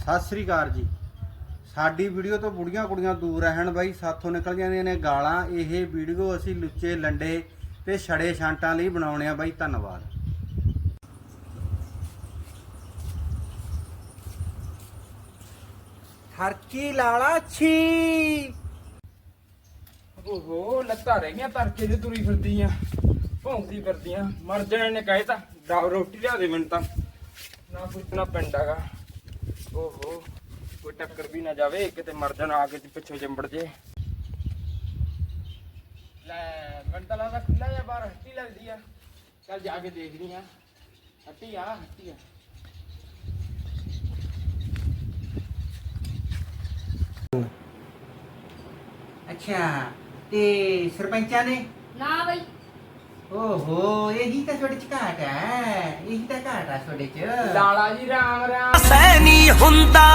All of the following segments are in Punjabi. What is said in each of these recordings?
ਸਤਿ ਸ੍ਰੀ ਅਕਾਲ ਜੀ। ਸਾਡੀ ਵੀਡੀਓ ਤੋਂ ਬੁੜੀਆਂ ਕੁੜੀਆਂ ਦੂਰ ਰਹਿਣ ਬਾਈ, ਸਾਥੋਂ ਨਿਕਲ ਜਾਂਦੀਆਂ ਨੇ ਗਾਲਾਂ। ਇਹ ਵੀਡੀਓ ਅਸੀਂ ਲੁੱਚੇ, ਲੰਡੇ ਤੇ ਛੜੇ ਛਾਂਟਾਂ ਲਈ ਬਣਾਉਣੇ ਆ ਬਾਈ, ਧੰਨਵਾਦ। ਹਰਕੀ ਲਾਲਾ ਛੀ। ਓਹੋ, ਲੱਤਾਂ ਰਹਿ ਗਈਆਂ, ਤੜਕੇ ਦੀ ਤੁਰੀ ਫਿਰਦੀਆਂ ਆ ਭੌਂਕਦੀ ਮਰ ਜਾਣ ਨੇ ਕਹੇ ਤਾਂ। ਦਾ ਰੋਟੀ ਲਿਆ ਦੇ ਮੈਨੂੰ ਤਾਂ। ਨਾ ਕੁਝ ਨਾ ਪਿੰਡ ਹੈਗਾ। ਓਹੋ ਕੋਈ ਟੱਕਰ ਵੀ ਨਾ ਜਾਵੇ ਕਿਤੇ ਮਰ ਜਾਣ ਆ ਕੇ ਤੇ ਪਿੱਛੇ ਚੰਬੜ ਜੇ। ਲੈ ਮੈਨੂੰ ਤਾਂ ਲੱਗਦਾ ਖੁੱਲਾ ਜਾਂ ਬਾਹਰ ਹੱਟੀ ਲੱਗਦੀ ਆ। ਚੱਲ ਜਾ ਕੇ ਦੇਖਦੀ ਆ। ਹੱਟੀ ਆ ਹੱਟੀ ਆ। ਅੱਛਾ ਤੇ ਸਰਪੰਚਾਂ ਨੇ? ਨਾ ਬਈ। ਓਹੋ ਇਹੀ ਤਾਂ ਤੁਹਾਡੇ ਚ ਘਾਟ ਹੈ ਇਹੀ ਤਾਂ ਘਾਟ ਆ ਤੁਹਾਡੇ ਚ। ਲਾਲਾ ਜੀ ਰਾਮ ਰਾਮ। ਸੈਨੀ ਹੁੰਦਾ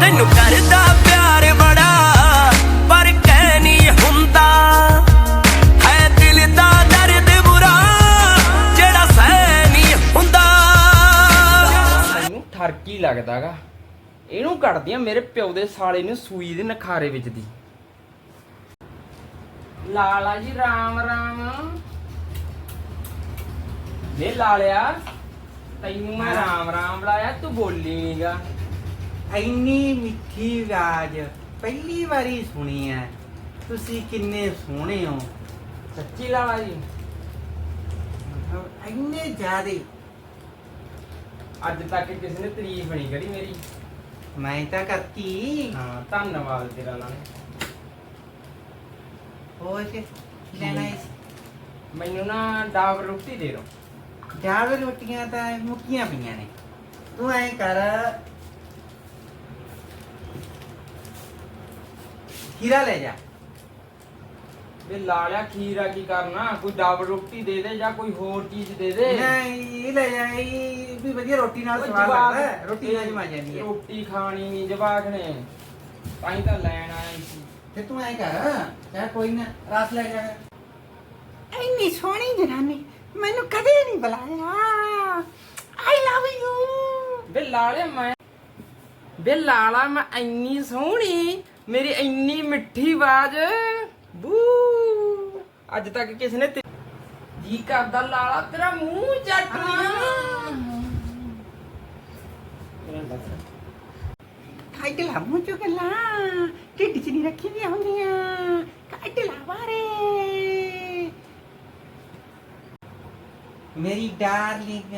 ਤੈਨੂੰ ਕਰਦਾ ਪਿਆਰ ਬੜਾ ਪਰ ਕਹਿ ਨਹੀਂ ਹੁੰਦਾ। ਹੈ ਦਿਲ ਦਾ ਦਰਦ ਬੁਰਾ ਜਿਹੜਾ ਸਹਿ ਨਹੀਂ ਹੁੰਦਾ। ਮੈਨੂੰ ਠਰਕੀ ਲੱਗਦਾਗਾ। ਇਹਨੂੰ ਕੱਢਦੀਆਂ ਮੇਰੇ ਪਿਓ ਦੇ ਸਾਲੇ ਨੂੰ ਸੂਈ ਦੇ ਨਖਾਰੇ ਵਿੱਚ ਦੀ। ਲਾਲਾ ਜੀ ਰਾਮ ਰਾਮ। ਵੇ ਲਾਲਿਆ ਤੈਨੂੰ ਮੈਂ ਰਾਮ ਰਾਮ ਬੁਲਾਇਆ ਤੂੰ ਬੋਲੀ ਨਹੀਂਗਾ ਇੰਨੀ ਮਿੱਠੀ ਆਵਾਜ਼ ਪਹਿਲੀ ਵਾਰੀ ਸੁਣੀ ਹੈ ਤੁਸੀਂ ਕਿੰਨੇ ਸੋਹਣੇ ਹੋ। ਸੱਚੀ ਲਾਲਾ ਜੀ। ਮਤਲਬ ਇੰਨੇ ਜ਼ਿਆਦੇ। ਅੱਜ ਤੱਕ ਕਿਸੇ ਨੇ ਤਾਰੀਫ ਨਹੀਂ ਕਰੀ ਮੇਰੀ। ਮੈਂ ਤਾਂ ਕਰਤੀ। ਹਾਂ ਧੰਨਵਾਦ ਤੇਰਾ ਲਾਲਾ। ਹੋਰ ਕਿ? ਲੈਣਾ ਇਸ ਮੈਨੂੰ ਨਾ ਡਾਬ ਰੋਟੀ ਦੇ ਦੋ ਜਾਵੇ ਰੋਟੀਆਂ ਤਾਂ ਮੁੱਕੀਆਂ ਪਈਆਂ ਨੇ। ਤੂੰ ਐਂ ਕਰ। ਹੀਰਾ ਲੈ ਜਾ। ਵੇ ਲਾਲਿਆ ਖੀਰਾ ਕੀ ਕਰਨਾ? ਕੋਈ ਡਾਬ ਰੋਟੀ ਦੇ ਦੇ ਜਾਂ ਕੋਈ ਹੋਰ ਚੀਜ਼ ਦੇ ਦੇ। ਨਹੀਂ ਇਹ ਲੈ ਜਾ ਇਹ ਵੀ ਵਧੀਆ ਰੋਟੀ ਨਾਲ ਉਹ ਸਵਾਦ ਜਵਾਕ- ਲੱਗਦਾ। ਹੈ, ਰੋਟੀ ਨਾਲ ਜਮਾ ਜਾਂਦੀ ਹੈ। ਰੋਟੀ ਖਾਣੀ ਨਹੀਂ ਜਵਾਕ ਨੇ। ਤਾਂ ਹੀ ਤਾਂ ਲੈਣ ਆਇਆ ਸੀ। ਤੇ ਤੂੰ ਐਂ ਕਰ ਚਾਹ ਕੋਈ ਨਾ ਰਸ ਲੈ ਜਾ। ਇੰਨੀ ਸੋਹਣੀ ਜਨਾਨੀ ਮੈਨੂੰ ਕਦੇ ਨਹੀਂ ਬੁਲਾਇਆ। ਆਈ ਲਵ ਯੂ ਵੇ ਲਾਲੇ ਮੈਂ ਵੇ ਲਾਲਾ ਮੈਂ ਇੰਨੀ ਸੋਹਣੀ ਮੇਰੀ ਇੰਨੀ ਮਿੱਠੀ ਆਵਾਜ਼। ਬੂ। ਅੱਜ ਤੱਕ ਕਿਸੇ ਨੇ ਤੇ- ਜੀ ਕਰਦਾ ਲਾਲਾ ਤੇਰਾ ਮੂੰਹ ਚੱਟ ਕੱਢ ਲਾ ਮੂੰਹ ਚੋਂ ਗੱਲਾਂ ਢਿੱਡ 'ਚ ਨਹੀਂ ਰੱਖੀ ਦੀਆਂ ਹੁੰਦੀਆਂ ਕੱਢ ਲਾ ਬਾਰੇ ਮੇਰੀ ਡਾਰਲਿੰਗ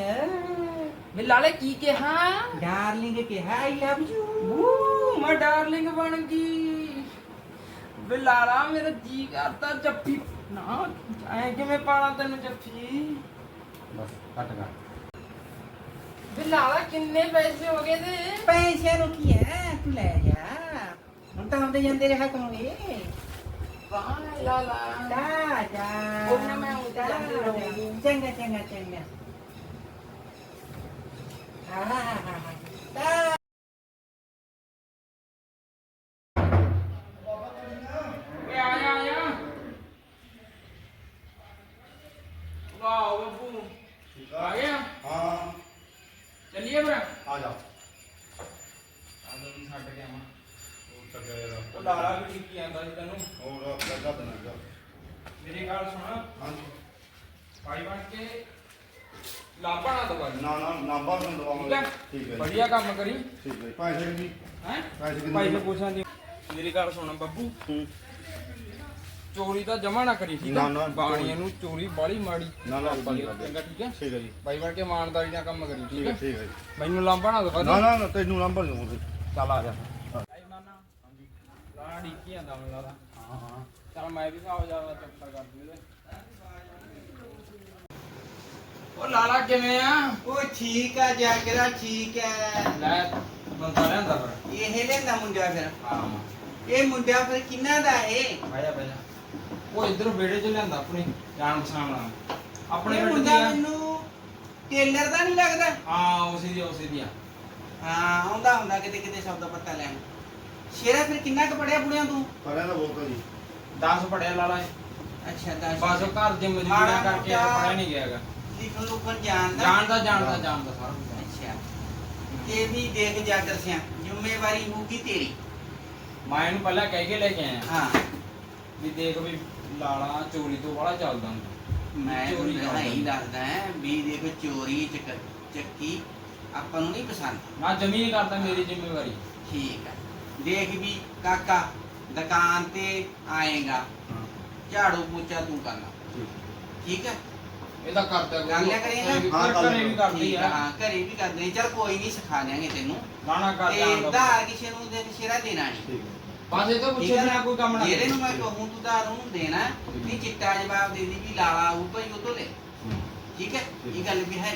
ਵੇ ਲਾਲੇ ਕੀ ਕਿਹਾ ਡਾਰਲਿੰਗ ਕਿਹਾ ਆਈ ਲਵ ਯੂ ਮੈਂ ਡਾਰਲਿੰਗ ਬਣ ਗਈ ਵੇ ਲਾਲਾ ਮੇਰਾ ਜੀ ਕਰਦਾ ਜੱਫੀ ਨਾ ਐ ਕਿਵੇਂ ਪਾਣਾ ਤੈਨੂੰ ਜੱਫੀ ਬਸ ਕੱਟ ਗਾ ਵੇ ਲਾਲਾ ਕਿੰਨੇ ਪੈਸੇ ਹੋ ਗਏ ਤੇ ਪੈਸਿਆਂ ਨੂੰ ਕੀ ਹੈ ਤੂੰ ਲੈ ਜਾ। ਹੁਣ ਤਾਂ ਆਉਂਦੇ ਜਾਂਦੇ ਰਿਹਾ ਕਰਾਂਗੇ ਵਾਹ ਲਾਲਾ ਜਾ ਜਾ। ਕੋਈ ਨਾ ਮੈਂ ਆਉਂਦਾ ਜਾਂਦੀ ਰਹੂੰਗੀ। ਚੰਗਾ ਚੰਗਾ ਚੰਗਾ। ਆ ਜਾ ਆ ਜਾ। ਵਾਹ ਬੱਬੂ। ਆ ਗਿਆ? ਹਾਂ। ਚੱਲੀਏ ਫਿਰ? ਆ ਜਾ ਆਂਦਾ ਵੀ ਛੱਡ ਕੇ ਆਵਾਂ ਉਹ ਵੀ ਟਿੱਕੀ ਆਂਦਾ ਸੀ ਤੈਨੂੰ। ਹੋਰ ਲੱਗਾ ਦੇਣਾ ਮੇਰੀ ਗੱਲ ਸੁਣ। ਹਾਂਜੀ। ਭਾਈ ਬਣ ਕੇ ਲਾਭਾ ਨਾ ਦਵਾਈ। ਨਾ ਨਾ ਨੰਬਰ ਨੂੰ ਠੀਕ ਦਵਾਵਾਂਗੇ ਹੈ? ਠੀਕ ਹੈ ਜੀ, ਵਧੀਆ ਕੰਮ ਕਰੀ। ਠੀਕ ਹੈ ਪੈਸੇ ਵੀ ਹੈ? ਪੈਸੇ ਕਿੰਨੇ ਭਾਈ ਨੂੰ ਪੁੱਛਾਂ ਦੀ ਮੇਰੀ ਗੱਲ ਸੁਣ ਬੱਬੂ। ਹੂੰ। ਚੋਰੀ ਤਾਂ ਜਮਾ ਨਾ ਕਰੀ ਠੀਕ ਨਾ, ਹੈ ਨਾ, ਬਾਣੀਆਂ ਨੂੰ ਚੋਰੀ ਬਾਲੀ ਮਾੜੀ। ਨਾ ਨਾ ਆਪਾਂ ਨਹੀਂ ਕਰਦੇ ਚੰਗਾ ਠੀਕ ਹੈ? ਠੀਕ ਹੈ ਜੀ। ਭਾਈ ਬਣ ਕੇ ਇਮਾਨਦਾਰੀ ਨਾਲ ਕੰਮ ਕਰੀ ਠੀਕ ਠੀਕ ਹੈ ਹੈ? ਠੀਕ ਹੈ ਜੀ। ਮੈਨੂੰ ਲਾਂਭਾ ਨਾ ਦਵਾ ਨਾ ਨਾ ਨਾ ਤੈਨੂੰ ਨੰਬਰ ਨਹੀਂ ਹੋਊਗਾ ਚੱਲ ਆ ਜਾ। ਭਾਈ ਲਾ ਢੀਕੀ ਆਂਦਾ ਮੈਨੂੰ ਲੱਗਦਾ ਹਾਂ ਹਾਂ। ਚੱਲ ਮੈਂ ਵੀ ਸਾਹ ਜਾਵਾ ਚੱਕਰ ਕਰ ਦੂੰਗਾ ਉਹ ਲਾਲਾ ਕਿਵੇਂ ਆ? ਉਹ ਠੀਕ ਆ ਜਾਗਰਾ ਠੀਕ ਹੈ ਲੈ ਬੰਦਾ ਲਿਆਂਦਾ ਫਿਰ। ਇਹ ਲੈਂਦਾ ਮੁੰਡਾ ਫਿਰ। ਹਾਂ। ਇਹ ਮੁੰਡਾ ਫਿਰ ਕਿੰਨਾ ਦਾ ਹੈ ਭਾਇਆ ਭਾਇਆ ਉਹ ਇਧਰ ਵਿਹੜੇ ਚ ਲਿਆਂਦਾ ਆਪਣੀ। ਜਾਣ ਪਛਾਣ ਨਾਲ ਆਪਣੇ ਇਹ ਪਿੰਡ ਦੀ ਮੁੰਡਾ ਆ ਮੈਨੂੰ ਟੇਲਰ ਦਾ ਨਹੀਂ ਲੱਗਦਾ? ਹਾਂ ਉਸੇ ਦੀ ਉਸੇ ਦੀ ਆ। ਹਾਂ ਆਉਂਦਾ ਹੁੰਦਾ ਕਿਤੇ ਕਿਤੇ ਸੌਦਾ ਪੱਤਾ ਲੈਣ। ਸ਼ੇਰਾ ਫਿਰ ਕਿੰਨਾ ਕੁ ਪੜਿਆ ਬੁੜਿਆ ਤੂੰ? ਪੜਿਆ ਤਾਂ ਬਹੁਤ ਆ ਜੀ। 10 ਪੜਿਆ ਲਾਲਾ ਅੱਛਾ ਦੱਸ ਬਸ ਘਰ ਦੀ ਮਜਬੂਰੀਆਂ ਕਰਕੇ ਪੜਿਆ ਨਹੀਂ ਗਿਆਗਾ ਲਿਖਣ ਲੁਖਣ ਜਾਣਦਾ। ਜਾਣਦਾ ਜਾਣਦਾ ਜਾਣਦਾ ਸਾਰਾ ਅੱਛਾ। ਇਹ ਵੀ ਦੇਖ ਜਾਗਰ ਸਿਆ ਜ਼ਿੰਮੇਵਾਰੀ ਹੋਊਗੀ ਤੇਰੀ। ਮੈਂ ਇਹਨੂੰ ਪਹਿਲਾਂ ਕਹਿ ਕੇ ਲੈ ਕੇ ਆਇਆ। ਹਾਂ। ਵੀ ਦੇਖ ਵੀ ਲਾਲਾ ਚੋਰੀ ਤੋਂ ਬੜਾ ਚੱਲਦਾ ਹੁੰਦਾ। ਮੈਂ ਚੋਰੀ ਤੁਹਾਨੂੰ ਕਰਦਾ। ਹੀ ਦੱਸਦਾ ਹੈ ਵੀ ਦੇਖ ਚੋਰੀ ਚੱਕ ਚੱਕੀ ਆਪਾਂ ਨੂੰ ਨਹੀਂ ਪਸੰਦ। ਮੈਂ ਜਮੀ ਨਹੀਂ ਕਰਦਾ ਮੇਰੀ ਜ਼ਿੰਮੇਵਾਰੀ। ਠੀਕ ਹੈ ਦੇਖ ਵੀ ਕਾਕਾ ਦੁਕਾਨ ਤੇ ਆਏਗਾ। ਝਾੜੂ ਪੋਚਾ ਤੂੰ ਕਰਨਾ ਠੀਕ ਹੈ? ਇਹ ਤਾਂ ਕਰਦਾ ਕਰ ਲਿਆ ਕਰੇਗਾ? ਹਾਂ ਘਰੇ ਵੀ ਕਰਦੀ ਠੀਕ ਆ ਹੈ, ਹਾਂ ਘਰੇ ਵੀ ਕਰਦੇ। ਨੇ ਚਲ ਕੋਈ ਨਹੀਂ ਸਿਖਾ ਦਿਆਂਗੇ ਤੈਨੂੰ। ਲਾਣਾ ਤੇ ਕਰਦਾ ਧਾਰ ਕਿਸੇ ਨੂੰ ਦੇਖ ਸ਼ੇਰਾ ਦੇਣਾ ਨਹੀਂ। ਬਸ ਇਹ ਤੋਂ ਪੁੱਛੇ ਨਾ? ਕੋਈ ਕੰਮ ਨਾ ਜਿਹੜੇ ਕਰੇ। ਨੂੰ ਮੈਂ ਕਹੂੰ ਤੂੰ ਧਾਰ ਉਹਨੂੰ ਦੇਣਾ। ਨਹੀਂ ਚਿੱਟਾ ਜਵਾਬ ਦੇ ਦੀ ਵੀ ਲਾਲਾ ਆਊ ਭਾਈ ਉਹ ਤੋਂ ਲੈ ਠੀਕ ਹੈ? ਇਹ ਗੱਲ ਵੀ ਹੈ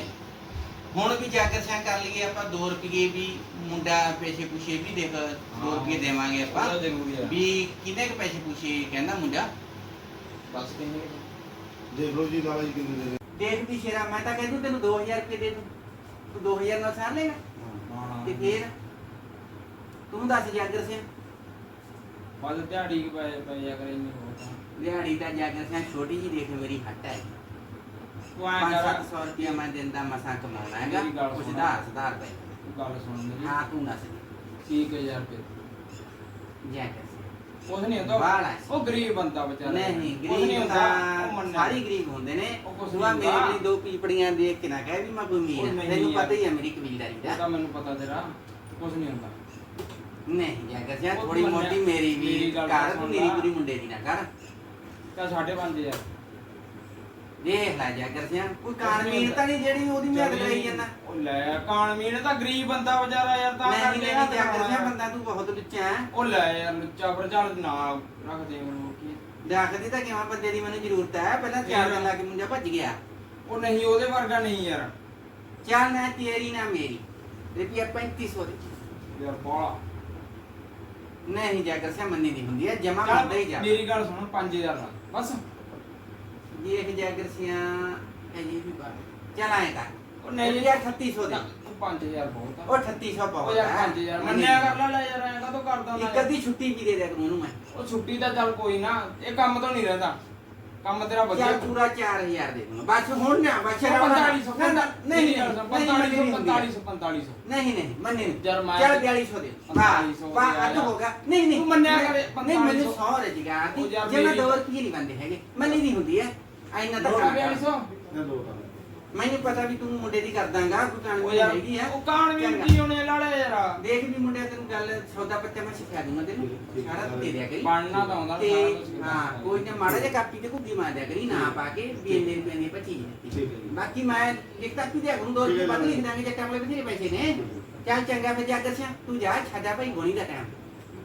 ਹੁਣ ਵੀ ਜਾਗਰ ਸਿਆ ਕਰ ਲਈਏ ਆਪਾਂ 2 ਰੁਪਏ ਵੀ ਮੁੰਡਾ ਪੈਸੇ ਪੁੱਛੇ ਵੀ ਦੇਖ 2 ਰੁਪਏ ਦੇਵਾਂਗੇ ਆਪਾਂ। ਉਹਦਾ ਜ਼ਰੂਰੀ ਆ। ਵੀ ਕਿੰਨੇ ਕੁ ਪੈਸੇ ਪੁੱਛੇ ਕਹਿੰਦਾ ਮੁੰਡਾ? ਬਸ ਕਿੰਨੇ ਦੇਖ ਲਓ ਜੀ ਲਾਲਾ ਜੀ ਕਿੰਨੇ ਦੇ ਦੇਖ ਵੀ ਸ਼ੇਰਾ ਮੈਂ ਤਾਂ ਕਹਿੰਦਾ ਤੈਨੂੰ 2000 ਰੁਪਏ ਦੇ ਦੂੰ। ਤੂੰ 2000 ਨਾਲ ਸਾਰ ਹਾਂ। ਤੇ ਫੇਰ? ਤੂੰ ਦੱਸ ਜਾਗਰ ਸਿਆ ਬਸ ਦਿਹਾੜੀ ਕਿ ਪੈ ਪੈ ਜਾ ਕਰੇ ਨਹੀਂ ਹੋਤਾ ਦਿਹਾੜੀ ਦਾ ਜਾਗਰ ਸਿਆ ਛੋਟੀ ਜੀ ਦੇਖ ਮੇਰੀ ਹੱਟ ਹੈ ਤੂੰ ਐਂ ਪੰਜ ਕਰ ਸੱਤ ਸੌ ਰੁਪਇਆ ਮੈਂ ਦਿੰਦਾ ਮਸਾਂ ਕਮਾਉਣਾ ਹੈਗਾ ਮੇਰੀ ਗੱਲ ਕੁਛ ਸੁਣ। ਧਾਰ ਸੁਧਾਰ ਪੈ ਗੱਲ ਸੁਣ ਮੇਰੀ ਹਾਂ ਤੂੰ ਦੱਸ 30000 ਰੁਪਏ ਜਾਗਰ ਸਿਆ ਕੁਛ ਨਹੀਂ ਹੁੰਦਾ ਬਾਹਲਾ ਹੈ। ਉਹ ਗਰੀਬ ਬੰਦਾ ਵਿਚਾਰਾ ਨਹੀਂ ਕੁਛ ਨਹੀਂ ਗਰੀਬ ਹੁੰਦਾ ਤਾਂ ਉਹ ਮੰਨਿਆ। ਸਾਰੇ ਗਰੀਬ ਹੁੰਦੇ ਨੇ ਉਹ ਕੁਛ ਤੂੰ ਨਹੀਂ ਮੇਰੇ ਹੁੰਦਾ। ਲਈ ਦੋ ਪੀਪੜੀਆਂ ਦੇਖ ਕੇ ਨਾ ਕਹਿ ਵੀ ਮੈਂ ਕੋਈ ਉਹ ਮੀਰ ਹਾਂ। ਨਹੀਂ ਤੈਨੂੰ ਯਾਰ। ਪਤਾ ਹੀ ਹੈ ਮੇਰੀ ਕਬੀਲਦਾਰੀ ਉਹ ਦਾ ਤਾਂ ਮੈਨੂੰ ਪਤਾ ਤੇਰਾ ਕੁਛ ਨਹੀਂ ਹੁੰਦਾ ਨਹੀਂ ਜਾਗਰ ਸਿਆ ਉਹ ਥੋੜੀ ਮੰਨਿਆ। ਮੋਟੀ ਮੇਰੀ ਵੀ ਮੇਰੀ ਗੱਲ ਕਰ ਸੁਣ ਤੂੰ ਮੇਰੀ ਲਾ। ਪੂਰੀ ਮੁੰਡੇ ਦੀ ਨਾ ਕਰ ਤਾਂ 5.5 ਦੇਖ ਲੈ ਜਾਗਰ ਸਿਆ। ਕੋਈ ਕਾਨਮੀਨ ਤਾਂ ਨਹੀਂ ਜਿਹੜੀ ਉਹਦੀ ਮਿਆਦ ਕਰਾਈ ਜਾਂਦਾ। ਉਹ ਲੈ ਕਾਣਮੀਨ ਤਾਂ ਗਰੀਬ ਬੰਦਾ ਵਿਚਾਰਾ ਯਾਰ ਤਾਂ ਨਹੀਂ ਕਰਕੇ ਨਹੀਂ ਹੱਥ ਜਾਗਰ ਸਿਆ ਲਾਉਣਾ। ਬੰਦਾ ਤੂੰ ਬਹੁਤ ਲੁੱਚਾ ਹੈ। ਉਹ ਲੈ ਯਾਰ ਲੁੱਚਾ ਪਰ ਚੱਲ ਨਾ ਰੱਖ ਦੇ ਮੈਨੂੰ ਕੀ। ਦੇਖਦੀ ਤਾਂ ਕਿਵੇਂ ਬੰਦੇ ਦੀ ਮੈਨੂੰ ਜ਼ਰੂਰਤ ਹੈ ਪਹਿਲਾਂ ਚਾਰ ਦਿਨ ਲਾ ਕੇ ਮੁੰਡਾ ਭੱਜ ਗਿਆ। ਉਹ ਨਹੀਂ ਉਹਦੇ ਵਰਗਾ ਨਹੀਂ ਯਾਰ। ਚੱਲ ਨਾ ਤੇਰੀ ਨਾ ਮੇਰੀ। ਰੁਪਿਆ 3500 ਦੇ। ਯਾਰ ਬੋਲਾ ਨਹੀਂ ਜਾਗਰ ਸਿਆ ਮੰਨੀ ਦੀ ਹੁੰਦੀ ਹੈ ਜਮਾ ਮੰਨਦਾ ਹੀ ਜਾ। ਮੇਰੀ ਗੱਲ ਸੁਣ 5000 ਨਾਲ। ਬਸ। ਆਏ ਕਰ ਉਹ ਨਹੀਂ ਯਾਰ 3600 ਦੇ। ਉਹ 5000 ਬਹੁਤ ਆ। ਉਹ 3600 ਉਹ ਬਹੁਤ ਯਾਰ ਹੈ 5000 ਮੰਨਿਆ ਕਰ ਲੈ ਲੈ ਯਾਰ ਐਂ ਕਦੋਂ ਕਰਦਾ ਇੱਕ ਅੱਧੀ ਛੁੱਟੀ ਵੀ ਦੇ ਦਿਆ ਕਰੂੰ ਉਹਨੂੰ ਮੈਂ। ਉਹ ਛੁੱਟੀ ਤਾਂ ਚੱਲ ਕੋਈ ਨਾ ਇਹ ਕੰਮ ਤੋਂ ਨਹੀਂ ਰਹਿੰਦਾ। ਕੰਮ ਤੇਰਾ ਵਧੀਆ। ਚੱਲ ਪੂਰਾ 4000 ਦੇ ਦੂੰਗਾ ਬਸ ਹੁਣ ਨਾ ਬਸ ਉਹ 4500 ਨਾ, ਨਾ, ਨਹੀਂ ਨਹੀਂ 4500 ਨਹੀਂ 4500 4500 ਨਹੀਂ। ਨਹੀਂ ਮੰਨੇ ਨਹੀਂ। ਯਾਰ ਮੈਂ- ਚੱਲ 4200 ਦੇ। ਸੌ ਵਾਹ ਦੇ ਅੱਧ ਯਾਰ। ਹੋਗਾ ਨਹੀਂ ਨਹੀਂ। ਤੂੰ ਮੰਨਿਆ ਮੈਂ- ਕਰੇ, ਨਹੀਂ ਮੈਨੂੰ ਪੰਤਾਲੀ 100 ਰਜੀਗਾ ਉਹ ਯਾਰ ਜੇ ਮੈਂ ਮੇਰੀ- 2 ਰੁਪਏ ਨਹੀਂ ਬੰਦੇ ਹੈਗੇ। ਮੰਨੀ ਨਹੀਂ ਹੁੰਦੀ ਹੈ ਐਨਾ ਤਾਂ ਕੰਮ ਕਰ। 4200 ਇਹ ਦੋ ਤਾਂ ਮੈਨੂੰ ਪਤਾ ਵੀ ਤੂੰ ਮੁੰਡੇ ਦੀ ਕਰ ਦਾਂਗਾ ਕੋਈ ਕਾਣ ਉਹ ਨਹੀਂ ਯਾਰ ਹੈਗੀ ਹੈ ਉਹ ਕਾਣ ਵੀ ਚੰਗਾ। ਕੀ ਉਹਨੇ ਲਾਲੇ ਯਾਰ। ਦੇਖ ਵੀ ਮੁੰਡਿਆ ਤੈਨੂੰ ਗੱਲ ਸੌਦਾ ਪੱਤਾ ਮੈਂ ਸਿਖਾ ਦੂੰਗਾ ਤੈਨੂੰ। ਸਾਰਾ ਤੂੰ ਦੇ ਦਿਆ ਕਰੀ। ਬਣਨਾ ਤਾਂ ਆਉਂਦਾ ਨਾ ਤੇ ਹਾਂ। ਕੋਈ ਨਾ ਮਾੜਾ ਜਿਹਾ ਕਾਪੀ ਤੇ ਘੁੱਗੀ ਮਾਰ ਦਿਆ ਕਰੀ ਨਾ ਪਾ ਕੇ ਵੀ ਇੰਨੇ ਰੁਪਏ ਦੀ ਪੱਚੀ ਦਿੱਤੀ ਠੀਕ ਹੈ ਜੀ। ਬਾਕੀ ਮੈਂ ਲਿਖਤਾ ਕੀ ਦਿਆ ਕਰੂੰ ਦੋ ਰੁਪਏ ਜੀ। ਲਿਖ ਦਾਂਗੇ ਜੱਟਾਂ ਕੋਲੇ ਬਥੇਰੇ ਪੈਸੇ ਨੇ। ਚੱਲ ਚੰਗਾ ਫਿਰ ਜਾਗਰ ਸਿਆ ਤੂੰ ਜਾ ਛੱਡਿਆ ਭਾਈ ਗੋਣੀ ਦਾ ਟਾਈਮ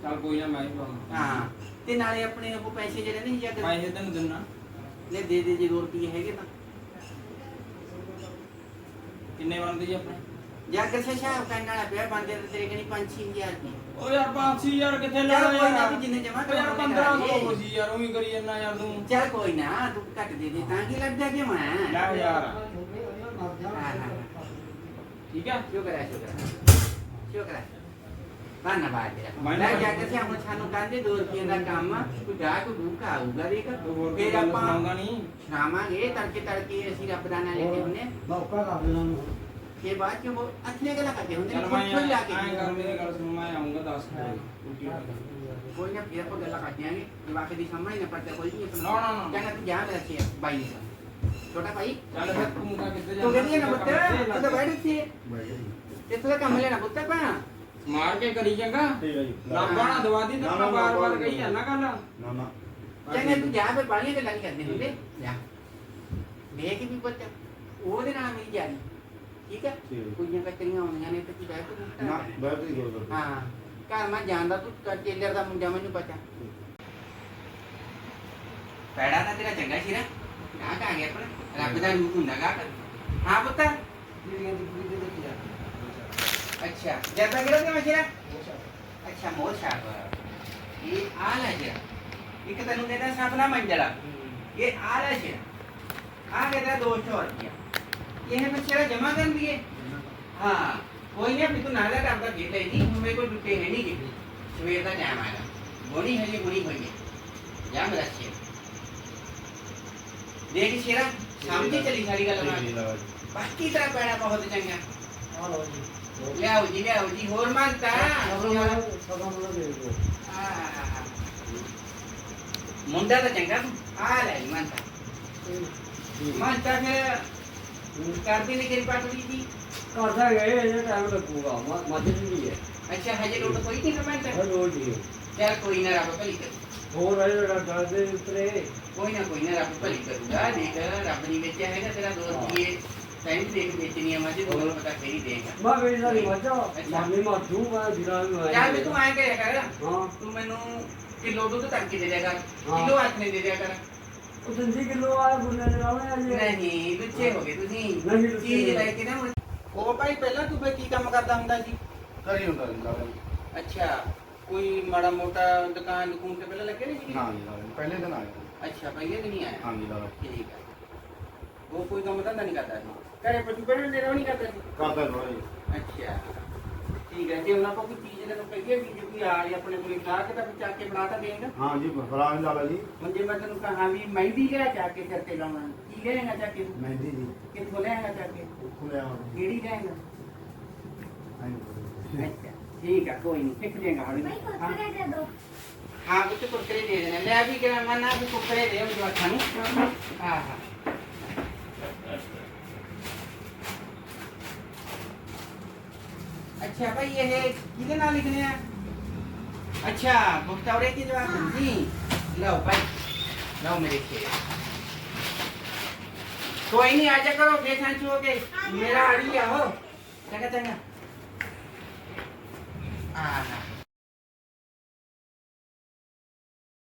ਚੱਲ ਕੋਈ ਨਾ ਮੈਂ ਹੀ ਪਾਉਂਦਾ ਹਾਂ ਤੇ ਨਾਲੇ ਆਪਣੇ ਉਹ ਪੈਸੇ ਜਿਹੜੇ ਨਹੀਂ ਜਾਗਰ ਪੈਸੇ ਤੈਨੂੰ ਦਿੰਨਾ। ਲੈ ਦੇ ਦੇ ਜੇ ਦੋ ਰੁਪਏ ਹੈਗੇ ਤਾਂ। ਕਿੰਨੇ ਬਣਦੇ ਜੀ ਆਪਣੇ? ਜਾਗਰ ਸਿਆ ਸ਼ਾਹ ਕਰਨ ਵਾਲਾ ਪਿਆ ਬੰਦੇ ਤੇ ਤੇਰੇ ਕਣੀ 5-6000 ਰੁਪਏ। ਉਹ ਯਾਰ 5000 ਕਿੱਥੇ ਲੈਣਾ ਕੋਈ ਨਾ ਯਾਰ? ਤੂੰ ਜਿੰਨੇ ਜਮਾ ਯਾਰ ਕਰਾਉਣੇ 1500 ਕਰਾ ਹੋ। ਸੀ ਯਾਰ ਉਹੀ ਕਰੀ ਜਾਂਦਾ ਯਾਰ ਤੂੰ। ਚੱਲ ਕੋਈ ਨਾ ਤੂੰ ਘੱਟ ਦੇ ਦੇ ਤਾਂ ਕੀ ਲੱਗਦਾ ਕਿ ਮੈਂ? ਲੈ ਯਾਰ ਠੀਕ ਹੈ ਸ਼ੁਕਰ ਹੈ ਸ਼ੁਕਰ ਹੈ। ਸ਼ੁਕਰ ਹੈ। ਧੰਨਵਾਦ ਤੇਰਾ ਮੈਂ ਮੈਂ ਨਾ- ਜਾ ਕੇ ਸਿਆ ਹੁਣ ਸਾਨੂੰ ਕਹਿੰਦੇ 2 ਰੁਪਏ ਦਾ ਕੰਮ ਆ, ਕੋਈ ਗਾ ਕੋਈ ਭੂਖਾ ਆਊਗਾ ਦੇਖ। ਫਿਰ ਆਪਾਂ ਸੁਣਾਉਂਦਾ ਨਹੀਂ। ਸ਼ਾਮਾਂਗੇ ਤੜਕੇ ਤੜਕੇ ਅਸੀਂ ਰੱਬ ਦਾ ਨਾਂ ਲੈਂਦੇ ਹੁੰਦੇ ਹਾਂ। ਮੌਕਾ ਕਰ ਦੇਣਾ ਨੂੰ ਤੇ ਬਾਅਦ ਚ ਉਹ ਅੱਥਲੇ ਗੱਲਾਂ ਕਰਦੇ ਹੁੰਦੇ ਚੱਲ ਨੇ ਮੈਂ ਖੁਦ ਲਾ ਕੇ ਐਂ ਕਰ ਮੇਰੀ ਗੱਲ ਸੁਣ ਮੈਂ ਆਉਂਗਾ 10 ਵਜੇ। ਰੋਟੀ ਖਾ ਕੇ। ਕੋਈ ਨਾ ਫਿਰ ਆਪਾਂ ਗੱਲਾਂ ਕਰਦੇ ਆਂਗੇ। ਜਵਾਕ ਦੀ ਸਾਹਮਣੇ ਨਾ ਪੜਦਾ ਕੋਈ ਨਹੀਂ ਨਾ, ਨਾ, ਨਾ। ਕਹਿੰਦਾ ਤੂੰ ਜਾ ਮੇਰਾ ਛੇ ਬਾਈ ਛੋਟਾ ਭਾਈ? ਚੱਲ ਫਿਰ ਤੂੰ ਕਾ ਕਿੱਥੇ ਤੂੰ ਕਹਿੰਦੀ ਹੈ ਨਾ ਕੰਮ ਪੁੱਤ ਤੇ ਤੂੰ ਤਾਂ ਬੈਠ ਇੱਥੇ। ਬਹਿ ਜਾ। ਜੀ ਤੇ ਤੂੰ ਤਾਂ ਕੰਮ ਲੈਣਾ ਪੁੱਤ ਪਾ ਮਾਰ ਕੇ ਕਰੀ ਚੰਗਾ। ਠੀਕ ਹੈ ਜੀ। ਲਾਂਬਾ ਨਾ ਦਵਾ ਦੀ ਨਾ, ਤਾਂ ਨਾ, ਮੈਂ ਬਾਰ ਬਾਰ ਨਾ, ਕਹੀ ਜਾਂਦਾ ਗੱਲ। ਨਾ ਨਾ ਚੰਗਾ ਤੂੰ ਜਾ ਫਿਰ ਬਾਲੀਆਂ ਗੱਲਾਂ ਨਹੀਂ ਕਰਦੇ ਹੁੰਦੇ। ਜਾ। ਵੇਖ ਵੀ ਪੁੱਤ ਉਹਦੇ ਨਾਲ ਮੇਰੀ ਜਾਰੀ ਠੀਕ ਹੈ ਠੀਕ ਹੈ। ਕੁੜੀਆਂ ਕੱਚਰੀਆਂ ਆਉਂਦੀਆਂ ਨੇ ਤੇ ਕੀ ਬੈਠ ਤੂੰ ਨਾ ਬੈਠ ਹੀ ਦੋ ਕਰ ਹਾਂ ਘਰ ਮੈਂ ਜਾਣਦਾ ਤੂੰ ਕ- ਟੇਲਰ ਦਾ ਮੁੰਡਾ ਮੈਨੂੰ ਪਤਾ। ਪੈੜਾ ਤਾਂ ਤੇਰਾ ਚੰਗਾ ਸ਼ੀਰਾ ਗਾਹਕ ਆ ਗਿਆ ਆਪਣਾ। ਰੱਬ ਦਾ ਰੂਪ ਹੁੰਦਾ ਗਾਹਕ। ਹਾਂ ਪੁੱਤ। અચ્છા જરબા કેરો કેમ છે અચ્છા મોછા એ આલા છે એક તનુ દેતા સાપના મંડળા ये आला है आ कहता तो है दोस्त और किया ये है बच्चे जमा कर दिए हाँ। कोई नहीं अभी तो नाला का आपका देता ही हमें कोई टूटे है नहीं गिरी सुबह का जाम आया। बोनी है ये बोनी होई है। जाम रखिए देखिए शेरा सामने चली सारी का लगा बाकी तरह पैड़ा बहुत चंगा। ਆ ਲਓ ਜੀ ਲਿਆਓ ਜੀ ਲਿਆਓ ਜੀ ਹੋਰ ਦੇ ਦਿਓ ਆਹ, ਮੁੰਡਾ ਤਾਂ ਚੰਗਾ ਤੂੰ ਆ ਲੈ ਜੀ ਮੰਨਤਾ ਜੀ ਮੰਨਤਾ ਫਿਰ ਕਰਦੀ ਨਹੀਂ ਤੇਰੀ ਪਟੜੀ ਜੀ ਕਰਦਾ ਗਏ ਇਹ ਟਾਈਮ ਲੱਗੂਗਾ ਮੱਝ ਨਹੀਂ ਹੈ ਅੱਛਾ ਹਜੇ ਲੋਟ ਕੋਈ ਨਹੀਂ ਹਰ ਰੋਜ਼ ਹੀ ਚੱਲ ਕੋਈ ਨਾ ਰੱਬ ਭਲੀ ਕਰ ਹੋਰ ਇਹ ਜਿਹੜਾ ਕਰਦੇ ਉਤਰੇ। ਕੋਈ ਨਾ ਕੋਈ ਨਾ ਰੱਬ ਭਲੀ ਕਰੂਗਾ ਦੇਖ ਰੱਬ ਨੇ ਵੇਚਿਆ ਹੈਗਾ ਤੇਰਾ ਦੋ ਰੁਪਏ ਟਾਈਮ ਦੇਖ ਵੇਚਣੀ ਆ ਮਾਝੇ ਤੁਹਾਨੂੰ ਪਤਾ ਫੇਰ ਹੀ ਦੇਗਾ ਮੈਂ ਮੇਰੀ ਸਾਰੀ ਮੱਝਾਂ ਮਾਮੀ ਮਾਥੂ ਮੈਂ ਦਿਨਾਂ ਨੂੰ ਆਇਆ ਚੱਲ ਵੀ ਤੂੰ ਐਂ ਕਰਿਆ ਕਰ ਹਾਂ। ਤੂੰ ਮੈਨੂੰ ਕਿਲੋ ਦੁੱਧ ਤੱਕ ਕੇ ਦੇ ਦਿਆ ਕਰ ਹਾਂ। ਕਿਲੋ ਹੱਥ ਨੇ ਦੇ ਦਿਆ ਕਰ। ਉਹ ਦਿੰਦੀ ਕਿਲੋ ਆ ਗੁੰਨੇ ਦੇ ਲਾਉਣੇ ਆ ਜੀ। ਨਹੀਂ ਲੁੱਚੇ ਹੋ ਗਏ ਤੁਸੀਂ। ਨਹੀਂ, ਲੁੱਚੇ ਚੀਜ਼ ਨਹੀਂ। ਲੈ ਕੇ ਨਾ ਹੁਣ- ਉਹ ਭਾਈ ਪਹਿਲਾਂ ਤੂੰ ਫੇ ਕੀ ਕੰਮ ਕਰਦਾ ਹੁੰਦਾ ਸੀ? ਕਰੀ ਹੁੰਦਾ ਜੀ ਅੱਛਾ ਕੋਈ ਮਾੜਾ ਮੋਟਾ ਦੁਕਾਨ ਦੁਕਾਨ ਤੇ ਪਹਿਲਾਂ ਲੱਗੇ ਨਹੀਂ ਸੀ? ਹਾਂ ਜੀ ਪਹਿਲੇ ਦਿਨ ਆਇਆ ਅੱਛਾ ਪਹਿਲੇ ਦਿਨ ਹੀ ਆਇਆ। ਹਾਂ ਜੀ ਲਾਲਾ। ਠੀਕ ਹੈ ਉਹ ਕੋਈ ਕੰਮ ਧੰਦਾ ਨਹੀਂ ਕਰਦਾ ਸੀ? ਘਰੇ ਪਸ਼ੂ ਪਹਿਲਾਂ ਦੇ ਨਹੀਂ ਕਰਦਾ ਸੀ? ਕਰਦਾ ਥੋੜਾ ਜੀ ਅੱਛਾ। ਠੀਕ ਹੈ ਜੇ ਉਹਨਾਂ ਕੋਲ ਕੋਈ ਚੀਜ਼ ਇਹਨਾਂ ਨੂੰ ਕਹੀਏ ਵੀ ਜੇ ਕੋਈ ਆ ਜੇ ਆਪਣੇ ਕੋਲ ਗਾਹਕ ਤਾਂ ਵੀ ਚੱਕ ਕੇ ਬਣਾ ਤਾਂ ਦੇਗਾ ਹਾਂ ਜੀ ਫਰਾਂ ਲਾਲਾ ਜੀ। ਹੁਣ ਜੇ ਮੈਂ ਤੈਨੂੰ ਕਹਾਂ ਵੀ ਮਹਿੰਦੀ ਲਿਆ ਚੱਕ ਕੇ ਸਿਰ ਤੇ ਲਾਉਣਾ ਕੀ ਲੈਣਾ ਚੱਕ ਕੇ? ਮਹਿੰਦੀ ਜੀ। ਕਿੱਥੋਂ ਲੈਣਾ ਚੱਕ ਕੇ? ਉੱਥੋਂ ਲਿਆ ਹਾਂ ਕਿਹੜੀ ਲੈਣਾ ਜੀ ਅੱਛਾ ਠੀਕ ਆ ਕੋਈ ਨਹੀਂ ਸਿੱਖ ਲੇਗਾ ਹੌਲੀ ਦੇ ਦੋ। ਹਾਂ ਕੁਝ ਕੁਰਕਰੇ ਦੇ ਦੇਣੇ। ਲੈ ਵੀ ਕਿਹਾ ਮਨਾ ਵੀ ਕੁਰਕਰੇ ਦੇ ਉਹ ਜਵਾਖਾਂ ਨੂੰ। ਹਾਂ ਹਾਂ ਅੱਛਾ ਭਾਈ ਇਹ ਕਿਹਦੇ ਨਾਲ ਲਿਖਨੇ ਆ? ਅੱਛਾ ਮੁਖਤੌਰੇ ਕੀ ਜਵਾਬ ਨਹੀਂ ਲਓ ਭਾਈ ਲਓ ਮੇਰੇ ਖੇ ਕੋਈ ਨਹੀਂ ਆਜਾ ਕਰੋ ਬੇਸਾਂ ਹੋ ਗਏ ਮੇਰਾ ਆੜੀ ਆਹੋ ਚੰਗਾ ਚੰਗਾ। ਆਹ